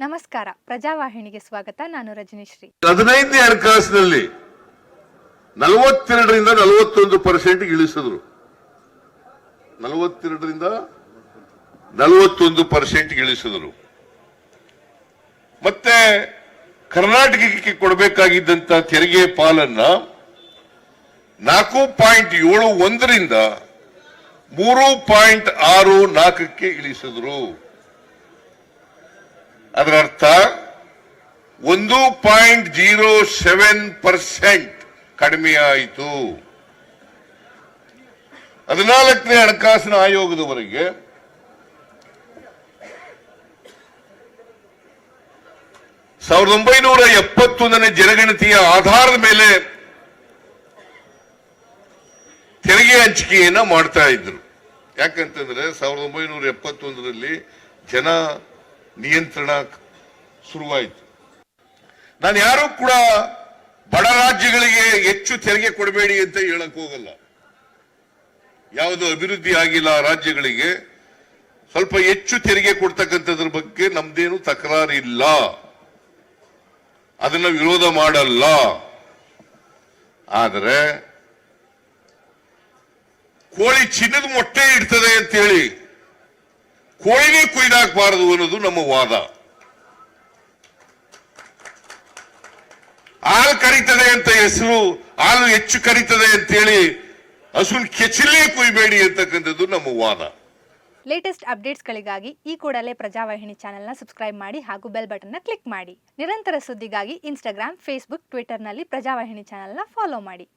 ನಮಸ್ಕಾರ. ಪ್ರಜಾವಾಹಿನಿಗೆ ಸ್ವಾಗತ. ನಾನು ರಜನಿಶ್ರೀ. ಹದಿನೈದನೇ ಹಣಕಾಸಿನಲ್ಲಿ ನಲವತ್ತೆರಡರಿಂದ ನಲವತ್ತೊಂದು ಪರ್ಸೆಂಟ್ ಇಳಿಸಿದ್ರು ನಲವತ್ತೆರಡರಿಂದ ನಲವತ್ತೊಂದು ಪರ್ಸೆಂಟ್ ಇಳಿಸಿದ್ರು ಮತ್ತೆ ಕರ್ನಾಟಕಕ್ಕೆ ಕೊಡಬೇಕಾಗಿದ್ದಂತ ತೆರಿಗೆ ಪಾಲನ್ನ ನಾಲ್ಕು ಪಾಯಿಂಟ್ ಏಳು ಒಂದರಿಂದ ಮೂರು ಪಾಯಿಂಟ್ ಆರು ನಾಲ್ಕಕ್ಕೆ ಇಳಿಸಿದ್ರು. ಅದರ ಅರ್ಥ ಒಂದು ಪಾಯಿಂಟ್ ಜೀರೋ ಸೆವೆನ್ ಪರ್ಸೆಂಟ್ ಕಡಿಮೆ ಆಯಿತು ಹದಿನಾಲ್ಕನೇ ಹಣಕಾಸಿನ ಆಯೋಗದವರೆಗೆ ಸಾವಿರದ ಒಂಬೈನೂರ ಎಪ್ಪತ್ತೊಂದನೇ ಜನಗಣತಿಯ ಆಧಾರದ ಮೇಲೆ ತೆರಿಗೆ ಹಂಚಿಕೆಯನ್ನ ಮಾಡ್ತಾ ಇದ್ರು. ಯಾಕಂತಂದ್ರೆ ಸಾವಿರದ ಒಂಬೈನೂರ ಎಪ್ಪತ್ತೊಂದರಲ್ಲಿ ಜನ ನಿಯಂತ್ರಣ ಶುರುವಾಯಿತು. ನಾನು ಯಾರು ಕೂಡ ಬಡ ರಾಜ್ಯಗಳಿಗೆ ಹೆಚ್ಚು ತೆರಿಗೆ ಕೊಡಬೇಡಿ ಅಂತ ಹೇಳಕ್ ಹೋಗಲ್ಲ. ಯಾವುದು ಅಭಿವೃದ್ಧಿ ಆಗಿಲ್ಲ ರಾಜ್ಯಗಳಿಗೆ, ಸ್ವಲ್ಪ ಹೆಚ್ಚು ತೆರಿಗೆ ಕೊಡ್ತಕ್ಕಂಥದ್ರ ಬಗ್ಗೆ ನಮ್ದೇನು ತಕರಾರಿಲ್ಲ. ಅದನ್ನ ವಿರೋಧ ಮಾಡಲ್ಲ. ಆದರೆ, ಕೋಳಿ ಚಿನ್ನದ ಮೊಟ್ಟೆ ಇಡ್ತದೆ ಅಂತ ಹೇಳಿ ಕೋಳಿನೇ ಕುಯ್ದಾಕಬಾರದು ಅನ್ನೋದು ನಮ್ಮ ವಾದ. ಹಾಲು ಕರೀತದೆ ಅಂತ ಹೆಸರು, ಹಾಲು ಹೆಚ್ಚು ಕರೀತದೆ ಅಂತೇಳಿ ಹಸುನ್ ಕೆಚ್ಚಲೇ ಕುಯ್ಬೇಡಿ ಅಂತಕ್ಕಂಥದ್ದು ನಮ್ಮ ವಾದ. ಲೇಟೆಸ್ಟ್ ಅಪ್ಡೇಟ್ಸ್ಗಳಿಗಾಗಿ ಈ ಕೂಡಲೇ ಪ್ರಜಾವಾಹಿನಿ ಚಾನೆಲ್ನ ಸಬ್ಸ್ಕ್ರೈಬ್ ಮಾಡಿ ಹಾಗೂ ಬೆಲ್ ಬಟನ್ನ ಕ್ಲಿಕ್ ಮಾಡಿ. ನಿರಂತರ ಸುದ್ದಿಗಾಗಿ ಇನ್ಸ್ಟಾಗ್ರಾಮ್ ಫೇಸ್ಬುಕ್ ಟ್ವಿಟರ್ನಲ್ಲಿ ಪ್ರಜಾವಾಹಿನಿ ಚಾನೆಲ್ನ ಫಾಲೋ ಮಾಡಿ.